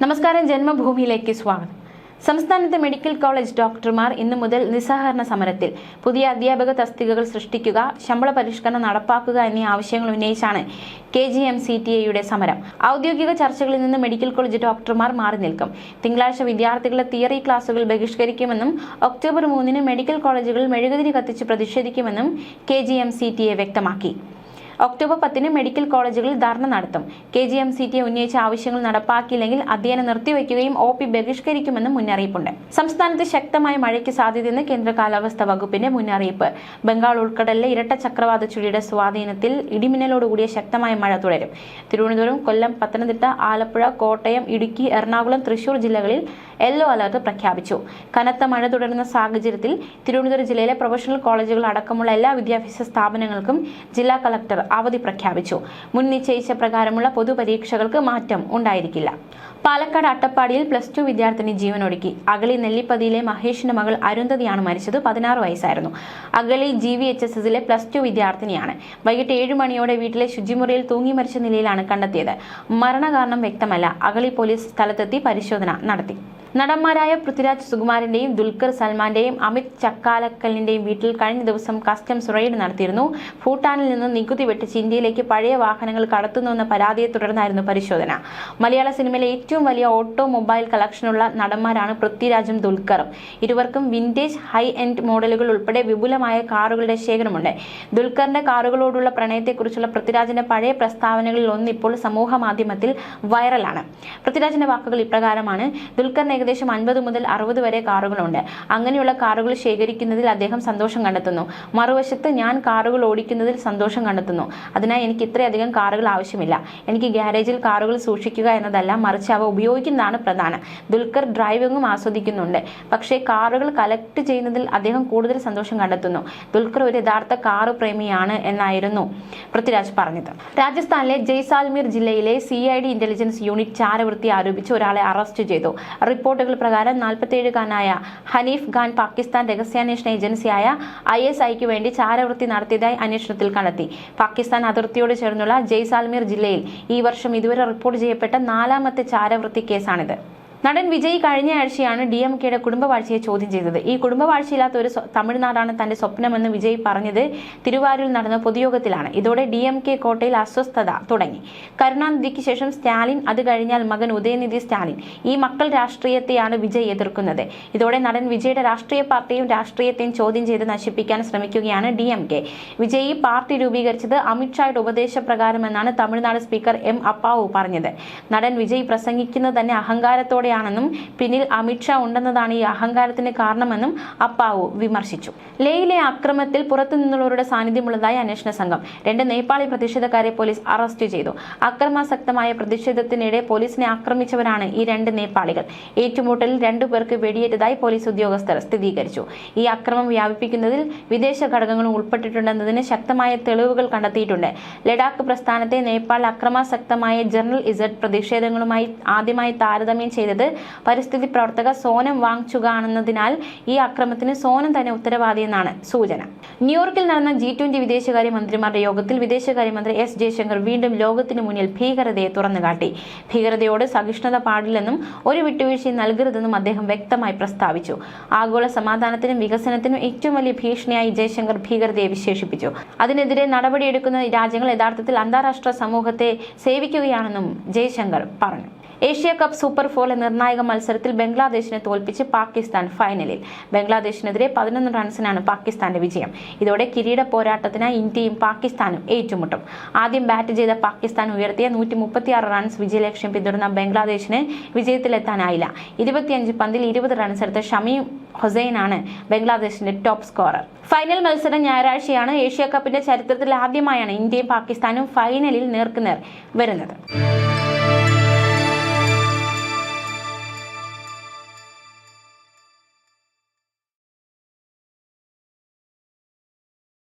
നമസ്കാരം ജന്മഭൂമിയിലേക്ക് സ്വാഗതം. സംസ്ഥാനത്തെ മെഡിക്കൽ കോളേജ് ഡോക്ടർമാർ ഇന്നു മുതൽ നിസ്സഹകരണ സമരത്തിൽ. പുതിയ അധ്യാപക തസ്തികകൾ സൃഷ്ടിക്കുക ശമ്പള പരിഷ്കരണം നടപ്പാക്കുക എന്നീ ആവശ്യങ്ങൾ ഉന്നയിച്ചാണ് K G M C T എയുടെ സമരം. ഔദ്യോഗിക ചർച്ചകളിൽ നിന്ന് മെഡിക്കൽ കോളേജ് ഡോക്ടർമാർ മാറി നിൽക്കും. തിങ്കളാഴ്ച വിദ്യാർത്ഥികളുടെ തിയറി ക്ലാസുകൾ ബഹിഷ്കരിക്കുമെന്നും ഒക്ടോബർ മൂന്നിന് മെഡിക്കൽ കോളേജുകളിൽ മെഴുകുതിരി കത്തിച്ച് പ്രതിഷേധിക്കുമെന്നും K G M C T A വ്യക്തമാക്കി. ഒക്ടോബർ പത്തിന് മെഡിക്കൽ കോളേജുകളിൽ ധർണ നടത്തും. K G M C T ഉന്നയിച്ച ആവശ്യങ്ങൾ നടപ്പാക്കിയില്ലെങ്കിൽ അധ്യയനം നിർത്തിവെക്കുകയും ഒ പി ബഹിഷ്കരിക്കുമെന്നും മുന്നറിയിപ്പുണ്ട്. സംസ്ഥാനത്ത് ശക്തമായ മഴയ്ക്ക് സാധ്യതയെന്ന് കേന്ദ്ര കാലാവസ്ഥാ വകുപ്പിന്റെ മുന്നറിയിപ്പ്. ബംഗാൾ ഉൾക്കടലിലെ ഇരട്ട ചക്രവാത ചുഴിയുടെ സ്വാധീനത്തിൽ ഇടിമിന്നലോടുകൂടിയ ശക്തമായ മഴ തുടരും. തിരുവനന്തപുരം കൊല്ലം പത്തനംതിട്ട ആലപ്പുഴ കോട്ടയം ഇടുക്കി എറണാകുളം തൃശൂർ ജില്ലകളിൽ യെല്ലോ അലർട്ട് പ്രഖ്യാപിച്ചു. കനത്ത മഴ തുടരുന്ന സാഹചര്യത്തിൽ തിരുവനന്തപുരം ജില്ലയിലെ പ്രൊഫഷണൽ കോളേജുകൾ അടക്കമുള്ള എല്ലാ വിദ്യാഭ്യാസ സ്ഥാപനങ്ങൾക്കും ജില്ലാ കളക്ടർ അവധി പ്രഖ്യാപിച്ചു. മുൻ നിശ്ചയിച്ച പ്രകാരമുള്ള പൊതുപരീക്ഷകൾക്ക് മാറ്റം ഉണ്ടായിരിക്കില്ല. പാലക്കാട് അട്ടപ്പാടിയിൽ പ്ലസ് ടു വിദ്യാർത്ഥിനി ജീവനൊടുക്കി. അഗളി നെല്ലിപ്പതിയിലെ മഹേഷിന്റെ മകൾ അരുന്ധതിയാണ് മരിച്ചത്. പതിനാറ് വയസ്സായിരുന്നു. Agali G V H S എസിലെ പ്ലസ് ടു വിദ്യാർത്ഥിനിയാണ്. വൈകിട്ട് ഏഴ് മണിയോടെ വീട്ടിലെ ശുചിമുറിയിൽ തൂങ്ങി മരിച്ച നിലയിലാണ് കണ്ടെത്തിയത്. മരണകാരണം വ്യക്തമല്ല. അഗളി പോലീസ് സ്ഥലത്തെത്തി പരിശോധന നടത്തി. നടന്മാരായ പൃഥ്വിരാജ് സുകുമാരന്റെയും ദുൽഖർ സൽമാന്റെയും അമിത് ചക്കാലക്കലിന്റെയും വീട്ടിൽ കഴിഞ്ഞ ദിവസം കസ്റ്റംസ് റെയ്ഡ് നടത്തിയിരുന്നു. ഭൂട്ടാനിൽ നിന്ന് നികുതി വെട്ടിച്ച് ഇന്ത്യയിലേക്ക് പഴയ വാഹനങ്ങൾ കടത്തുന്നുവെന്ന പരാതിയെ തുടർന്നായിരുന്നു പരിശോധന. മലയാള സിനിമയിലെ ഏറ്റവും വലിയ ഓട്ടോമൊബൈൽ കളക്ഷനുള്ള നടന്മാരാണ് പൃഥ്വിരാജും ദുൽഖറും. ഇരുവർക്കും വിന്റേജ് ഹൈ എൻഡ് മോഡലുകൾ ഉൾപ്പെടെ വിപുലമായ കാറുകളുടെ ശേഖരമുണ്ട്. ദുൽഖറിന്റെ കാറുകളോടുള്ള പ്രണയത്തെക്കുറിച്ചുള്ള പൃഥ്വിരാജിന്റെ പഴയ പ്രസ്താവനകളിൽ ഒന്നിപ്പോൾ സമൂഹ മാധ്യമത്തിൽ വൈറലാണ്. പൃഥ്വിരാജിന്റെ വാക്കുകൾ ഇപ്രകാരമാണ്. ദുൽഖറിന് ഏകദേശം അൻപത് മുതൽ അറുപത് വരെ കാറുകളുണ്ട്. അങ്ങനെയുള്ള കാറുകൾ ശേഖരിക്കുന്നതിൽ അദ്ദേഹം സന്തോഷം കണ്ടെത്തുന്നു. മറുവശത്ത് ഞാൻ കാറുകൾ ഓടിക്കുന്നതിൽ സന്തോഷം കണ്ടെത്തുന്നു. അതിനായി എനിക്ക് ഇത്രയധികം കാറുകൾ ആവശ്യമില്ല. എനിക്ക് ഗ്യാരേജിൽ കാറുകൾ സൂക്ഷിക്കുക എന്നതല്ല മറിച്ച് അവ ഉപയോഗിക്കുന്നതാണ് പ്രധാനം. ദുൽഖർ ഡ്രൈവിംഗും ആസ്വദിക്കുന്നുണ്ട്. പക്ഷേ കാറുകൾ കളക്ട് ചെയ്യുന്നതിൽ അദ്ദേഹം കൂടുതൽ സന്തോഷം കണ്ടെത്തുന്നു. ദുൽഖർ ഒരു യഥാർത്ഥ കാറ് പ്രേമിയാണ് എന്നായിരുന്നു പൃഥ്വിരാജ് പറഞ്ഞത്. രാജസ്ഥാനിലെ ജയ്സാൽമീർ ജില്ലയിലെ C I D intelligence unit ചാരവൃത്തി ആരോപിച്ച് ഒരാളെ അറസ്റ്റ് ചെയ്തു. റിപ്പോർട്ടുകൾ പ്രകാരം നാൽപ്പത്തിയേഴുകാരനായ ഹനീഫ് ഖാൻ പാകിസ്ഥാൻ രഹസ്യാന്വേഷണ ഏജൻസിയായ ഐ എസ് ഐക്ക് വേണ്ടി ചാരവൃത്തി നടത്തിയതായി അന്വേഷണത്തിൽ കണ്ടെത്തി. പാകിസ്ഥാൻ അതിർത്തിയോട് ചേർന്നുള്ള ജയ്സാൽമീർ ജില്ലയിൽ ഈ വർഷം ഇതുവരെ റിപ്പോർട്ട് ചെയ്യപ്പെട്ട നാലാമത്തെ ചാരവൃത്തി കേസാണിത്. നടൻ വിജയ് കഴിഞ്ഞ ആഴ്ചയാണ് ഡി എം കെയുടെ കുടുംബവാഴ്ചയെ ചോദ്യം ചെയ്തത്. ഈ കുടുംബവാഴ്ചയില്ലാത്ത ഒരു തമിഴ്നാടാണ് തന്റെ സ്വപ്നമെന്ന് വിജയ് പറഞ്ഞത് തിരുവാരൂരിൽ നടന്ന പൊതുയോഗത്തിലാണ്. ഇതോടെ ഡി എം കെ കോട്ടയിൽ അസ്വസ്ഥത തുടങ്ങി. കരുണാനിധിക്ക് ശേഷം സ്റ്റാലിൻ അത് കഴിഞ്ഞാൽ മകൻ ഉദയനിധി സ്റ്റാലിൻ. ഈ മക്കൾ രാഷ്ട്രീയത്തെയാണ് വിജയ് എതിർക്കുന്നത്. ഇതോടെ നടൻ വിജയുടെ രാഷ്ട്രീയ പാർട്ടിയും രാഷ്ട്രീയത്തെയും ചോദ്യം ചെയ്ത് നശിപ്പിക്കാൻ ശ്രമിക്കുകയാണ് D M K Vijay party രൂപീകരിച്ചത് അമിത്ഷായുടെ ഉപദേശപ്രകാരമെന്നാണ് തമിഴ്നാട് സ്പീക്കർ എം അപ്പാവു പറഞ്ഞത്. നടൻ വിജയ് പ്രസംഗിക്കുന്നത് തന്നെ അഹങ്കാരത്തോടെയാണെന്നും പിന്നിൽ അമിത്ഷാ ഉണ്ടെന്നതാണ് ഈ അഹങ്കാരത്തിന് കാരണമെന്നും അപ്പാവു വിമർശിച്ചു. ലേയിലെ അക്രമത്തിൽ പുറത്തുനിന്നുള്ളവരുടെ സാന്നിധ്യമുള്ളതായി അന്വേഷണ സംഘം രണ്ട് നേപ്പാളി പ്രതിഷേധക്കാരെ പോലീസ് അറസ്റ്റ് ചെയ്തു. അക്രമാസക്തമായ പ്രതിഷേധത്തിനിടെ പോലീസിനെ ആക്രമിച്ചവരാണ് ഈ രണ്ട് നേപ്പാളികൾ. ഏറ്റുമുട്ടലിൽ രണ്ടു പേർക്ക് വെടിയേറ്റതായി പോലീസ് ഉദ്യോഗസ്ഥർ സ്ഥിരീകരിച്ചു. ഈ അക്രമം വ്യാപിപ്പിക്കുന്നതിൽ വിദേശ ഘടകങ്ങളും ഉൾപ്പെട്ടിട്ടുണ്ടെന്നതിന് ശക്തമായ തെളിവുകൾ കണ്ടെത്തിയിട്ടുണ്ട്. ലഡാക്ക് പ്രസ്ഥാനത്തെ നേപ്പാൾ അക്രമാസക്തമായ ജനറൽ ഇസഡ് പ്രതിഷേധങ്ങളുമായി ആദ്യമായി താരതമ്യം ചെയ്തത് പരിസ്ഥിതി പ്രവർത്തക സോനം വാങ്ങിച്ചുകാണുന്നതിനാൽ ഈ അക്രമത്തിന് സോനം തന്നെ ഉത്തരവാദിയെന്നാണ് സൂചന. ന്യൂയോർക്കിൽ നടന്ന ജി ട്വന്റി വിദേശകാര്യ മന്ത്രിമാരുടെ യോഗത്തിൽ വിദേശകാര്യമന്ത്രി എസ് ജയശങ്കർ വീണ്ടും ലോകത്തിന് മുന്നിൽ ഭീകരതയെ തുറന്നുകാട്ടി. ഭീകരതയോട് സഹിഷ്ണുത പാടില്ലെന്നും ഒരു വിട്ടുവീഴ്ചയും നൽകരുതെന്നും അദ്ദേഹം വ്യക്തമായി പ്രസ്താവിച്ചു. ആഗോള സമാധാനത്തിനും വികസനത്തിനും ഏറ്റവും വലിയ ഭീഷണിയായി ജയശങ്കർ ഭീകരതയെ വിശേഷിപ്പിച്ചു. അതിനെതിരെ നടപടിയെടുക്കുന്ന രാജ്യങ്ങൾ യഥാർത്ഥത്തിൽ അന്താരാഷ്ട്ര സമൂഹത്തെ സേവിക്കുകയാണെന്നും ജയശങ്കർ പറഞ്ഞു. ഏഷ്യ കപ്പ് സൂപ്പർ ഫോറിലെ നിർണായക മത്സരത്തിൽ ബംഗ്ലാദേശിനെ തോൽപ്പിച്ച് പാകിസ്ഥാൻ ഫൈനലിൽ. ബംഗ്ലാദേശിനെതിരെ പതിനൊന്ന് റൺസിനാണ് പാകിസ്ഥാന്റെ വിജയം. ഇതോടെ കിരീട പോരാട്ടത്തിനായി ഇന്ത്യയും പാകിസ്ഥാനും ഏറ്റുമുട്ടും. ആദ്യം ബാറ്റ് ചെയ്ത പാകിസ്ഥാൻ ഉയർത്തിയ നൂറ്റി മുപ്പത്തിയാറ് റൺസ് വിജയലക്ഷ്യം പിന്തുടർന്ന ബംഗ്ലാദേശിന് വിജയത്തിലെത്താനായില്ല. ഇരുപത്തിയഞ്ച് പന്തിൽ ഇരുപത് റൺസ് എടുത്ത ഷമി ഹുസൈനാണ് ബംഗ്ലാദേശിന്റെ ടോപ്പ് സ്കോറർ. ഫൈനൽ മത്സരം ഞായറാഴ്ചയാണ്. ഏഷ്യ കപ്പിന്റെ ചരിത്രത്തിൽ ആദ്യമായാണ് ഇന്ത്യയും പാകിസ്ഥാനും ഫൈനലിൽ നേർക്കുനേർ വരുന്നത്.